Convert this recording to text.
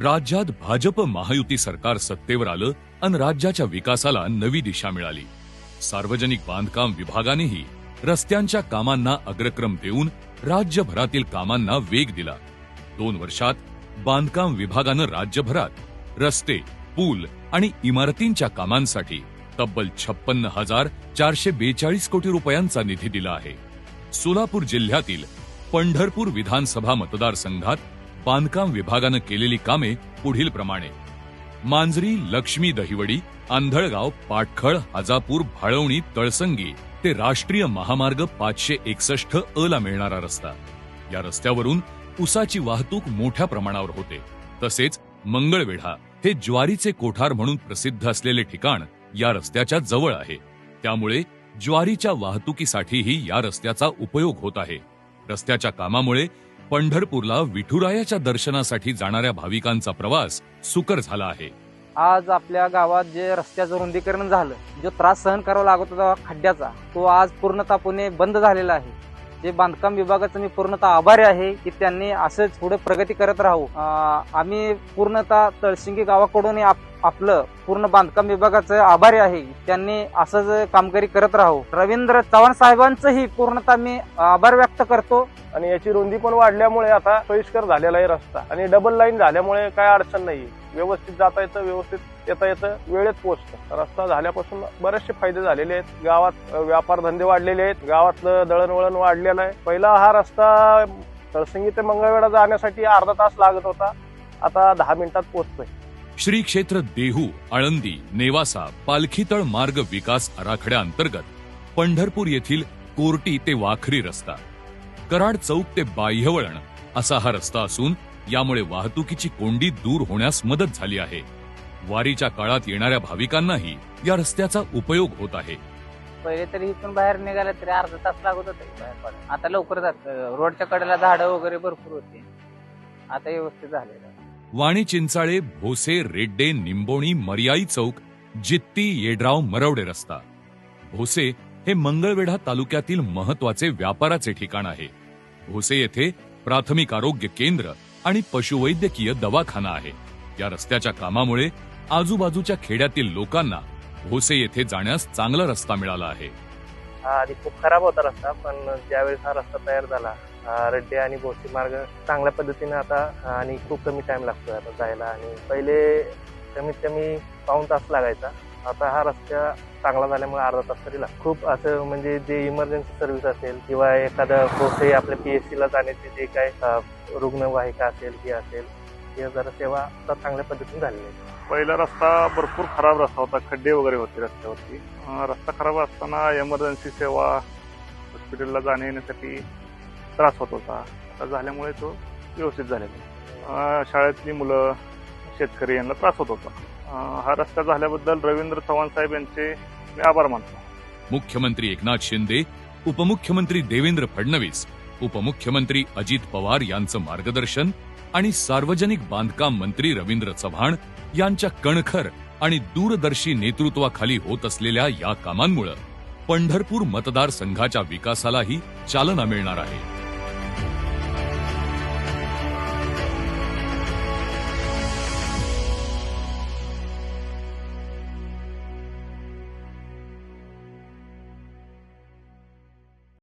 राज्यात भाजप महायुती सरकार सत्तेवर आलं आणि राज्याच्या विकासाला नवी दिशा मिळाली. सार्वजनिक बांधकाम विभागानेही रस्त्यांच्या कामांना अग्रक्रम देऊन राज्यभरातील कामांना वेग दिला. दोन वर्षात बांधकाम विभागानं राज्यभरात रस्ते पूल आणि इमारतींच्या कामांसाठी तब्बल छप्पन्न हजार चारशे बेचाळीस कोटी रुपयांचा निधी दिला आहे. सोलापूर जिल्ह्यातील पंढरपूर विधानसभा मतदारसंघात बांधकाम विभागानं केलेली कामे पुढील प्रमाणे. मांजरी लक्ष्मी दहिवडी आंधळगाव पाटखळ हजापूर भाळवणी तळसंगी ते राष्ट्रीय महामार्ग पाचशे एकसष्ट अ ला मिळणारा रस्ता. या रस्त्यावरून उसाची वाहतूक मोठ्या प्रमाणावर होते. तसेच मंगळवेढा हे ज्वारीचे कोठार म्हणून प्रसिद्ध असलेले ठिकाण या रस्त्याच्या जवळ आहे. त्यामुळे ज्वारीच्या वाहतुकीसाठीही या रस्त्याचा उपयोग होत आहे. रस्त्याच्या कामामुळे पंढरपूरला विठुरायाच्या दर्शनासाठी जाणाऱ्या भाविकांचा प्रवास सुकर झाला आहे. आज आपल्या गावात जे रस्त्याचं रुंदीकरण झालं जो त्रास सहन करावा लागत होता खड्ड्याचा तो आज पूर्णतापणे बंद झालेला आहे. जे बांधकाम विभागाचं मी पूर्णतः आभारी आहे की त्यांनी असंच पुढे प्रगती करत राहू. आम्ही पूर्णतः तळसिंगी गावाकडून आप- आपलं पूर्ण बांधकाम विभागाचं आभारी आहे त्यांनी असंच कामगिरी करत राहू. रवींद्र चव्हाण साहेबांचंही पूर्णतः मी आभार व्यक्त करतो. आणि याची रुंदी पण वाढल्यामुळे आता सोयीस्कर झालेला आहे रस्ता. आणि डबल लाईन झाल्यामुळे काय अडचण नाही व्यवस्थित जाता येतं व्यवस्थित येता येतं वेळेत पोहोचतं. रस्ता झाल्यापासून बरेचसे फायदे झालेले आहेत. गावात व्यापार धंदे वाढलेले आहेत. गावातलं दळणवळण वाढलेलं आहे. पहिला हा रस्ता तळसंगी ते मंगळवेढा जाण्यासाठी अर्धा तास लागत होता. आता दहा मिनिटात पोहोचतोय. श्री क्षेत्र देहू आळंदी नेवासा पालखीतळ मार्ग विकास आराखड्याअंतर्गत पंढरपूर येथील कोर्टी ते वाखरी रस्ता. कराड चौक ते बाह्यवळण असा हा रस्ता असून यामुळे वाहतुकीची कोंडी दूर होण्यास मदत झाली आहे. वारीच्या काळात येणाऱ्या भाविकांनाही या रस्त्याचा उपयोग होत आहे. पहिले तरी इथून बाहेर निघाला तरी अर्धा तास लागत होता. आता लवकर जात रोडच्या कडेला झाडं वगैरे भरपूर होते. आता व्यवस्थित झालेलं आहे. वाणी चिंचाळे भोसे रेड्डे निंबोणी मर्याई चौक जित्ती येड्राव मरवडे रस्ता. भोसे हे मंगळवेढा तालुक्यातील महत्त्वाचे व्यापाराचे ठिकाण आहे. भोसे येथे प्राथमिक आरोग्य केंद्र आणि पशुवैद्यकीय दवाखाना आहे. या रस्त्याच्या कामामुळे आजूबाजूच्या खेड्यातील लोकांना भोसे येथे जाण्यास चांगला रस्ता मिळाला आहे. हा आधी खूप खराब होता रस्ता पण ज्यावेळेस हा रस्ता तयार झाला हा रड्डे आणि भोसे मार्ग चांगल्या पद्धतीने आता आणि खूप कमी टाइम लागतो आता जायला आणि पहिले कमीत कमी पाऊण तास लागायचा. आता हा रस्ता चांगला झाल्यामुळे अर्धा तास तरी लागतो. खूप असं म्हणजे जे इमर्जन्सी सर्व्हिस असेल किंवा एखादं भोसे आपल्या पीएचसी ला जाण्याचे जे काय रुग्णवाहिका असेल हे असेल हे जरा सेवा आता चांगल्या पद्धतीने झालेली आहे. पहिला रस्ता भरपूर खराब रस्ता होता खड्डे वगैरे होते रस्त्यावरती. रस्ता खराब असताना एमर्जन्सी सेवा हॉस्पिटलला जाण्या येण्यासाठी त्रास होत होता. आता झाल्यामुळे तो व्यवस्थित झालेला शाळेतली मुलं शेतकरी यांना त्रास होत होता. हा रस्ता झाल्याबद्दल रवींद्र चव्हाण साहेब यांचे मी आभार मानतो. मुख्यमंत्री एकनाथ शिंदे उपमुख्यमंत्री देवेंद्र फडणवीस उपमुख्यमंत्री अजित पवार यांचं मार्गदर्शन आणि सार्वजनिक बांधकाम मंत्री रवींद्र चव्हाण यांच्या कणखर आणि दूरदर्शी नेतृत्वाखाली होत असलेल्या या कामांमुळे पंढरपूर मतदारसंघाच्या विकासालाही चालना मिळणार आहे.